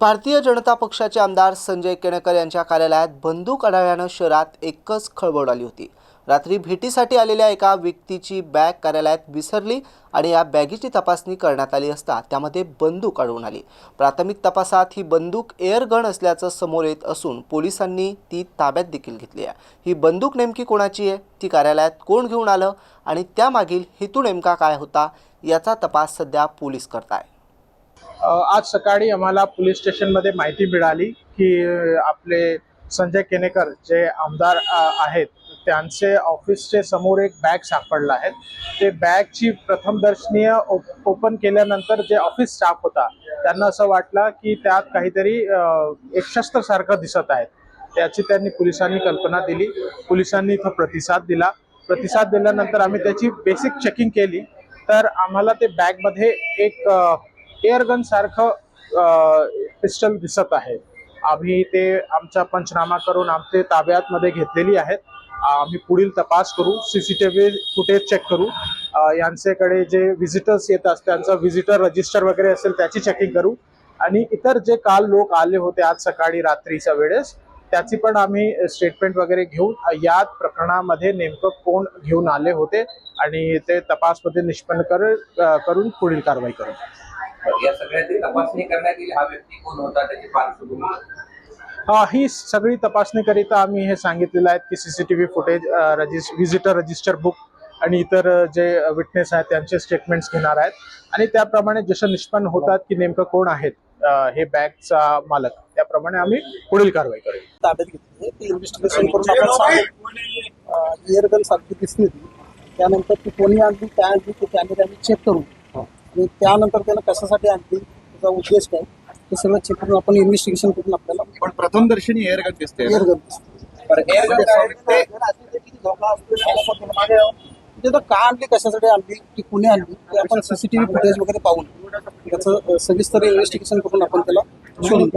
भारतीय जनता पक्षाचे आमदार संजय केणेकर यांच्या कार्यालयात बंदूक आढळल्यानं शहरात एकच खळबळ आली होती. रात्री भेटीसाठी आलेल्या एका व्यक्तीची बॅग कार्यालयात विसरली आणि या बॅगेची तपासणी करण्यात आली असता त्यामध्ये बंदूक आढळून आली. प्राथमिक तपासात ही बंदूक एअरगन असल्याचं समोर येत असून पोलिसांनी ती ताब्यात देखील घेतली आहे. ही बंदूक नेमकी कोणाची आहे? ती कार्यालयात कोण घेऊन आलं? आणि त्यामागील हेतू नेमका काय होता? याचा तपास सध्या पोलीस करताय आहे आज सकाळी आम्हाला पोलीस स्टेशनमध्ये माहिती मिळाली की आपले संजय केनेकर जे आमदार आहेत त्यांचे ऑफिसचे समोर एक बॅग सापडला आहे. ते बॅगची प्रथमदर्शनीय ओपन केल्यानंतर जे ऑफिस स्टाफ होता त्यांना असं वाटलं की त्यात काहीतरी एक शस्त्रसारखं दिसत आहे. त्याची त्यांनी पोलिसांनी कल्पना दिली. पोलिसांनी इथं प्रतिसाद दिला. प्रतिसाद दिल्यानंतर आम्ही त्याची बेसिक चेकिंग केली. तर आम्हाला ते बॅगमध्ये एक एअरगन सारखं पिस्टल दिसत आहे. आम्ही ते आमचा पंचनामा करून आमचे ताब्यात मध्ये घेतलेली आहेत. आम्ही पुढील तपास करू सीसीटीव्ही फुटेज चेक करू. यांचेकडे यांच्याकडे जे व्हिजिटर्स येतात त्यांचं व्हिजिटर रजिस्टर वगैरे असेल त्याची चेकिंग करू. आणि इतर जे काल लोक आले होते आज सकाळी रात्रीच्या वेळेस त्याची पण आम्ही स्टेटमेंट वगैरे घेऊन या प्रकरणामध्ये नेमकं कोण घेऊन आले होते आणि ते तपासमध्ये निष्पन्न कर करून पुढील कारवाई करू. या सगळ्याची तपासणी करण्यात येईल हा व्यक्ती कोण होता त्याची पार्श्वभूमी? हा, ही सगळी तपासणीकरिता आम्ही हे सांगितलेलं आहे की सीसीटीव्ही फुटेज रजिस्ट व्हिजिटर रजिस्टर बुक आणि इतर जे विटनेस आहेत त्यांचे स्टेटमेंट्स घेणार आहेत. आणि त्याप्रमाणे जसं निष्पन्न होतात की नेमकं कोण आहेत हे बॅगचा मालक त्याप्रमाणे आम्ही पुढील कारवाई करू ताब्यात घेतली ती इन्व्हेस्टिगेशन करून आपण सांगू. एअरगन सारखी दिसली त्यानंतर ती कोणी आणली काय आणली ते कॅमेरे आम्ही चेक करू आणि त्यानंतर त्यानं कशासाठी आणली त्याचा उद्देश काय ते सगळं चेक करून आपण इन्व्हेस्टिगेशन करून आपल्याला पण प्रथम दर्शनी एअरगन दिसते एअरगन दिसते? तिथं का आणली कशासाठी आणली ती कुणी आणली ते आपण सीसीटीव्ही फुटेज वगैरे पाहून त्याचं सविस्तर इन्व्हेस्टिगेशन करून आपण त्याला शोधून.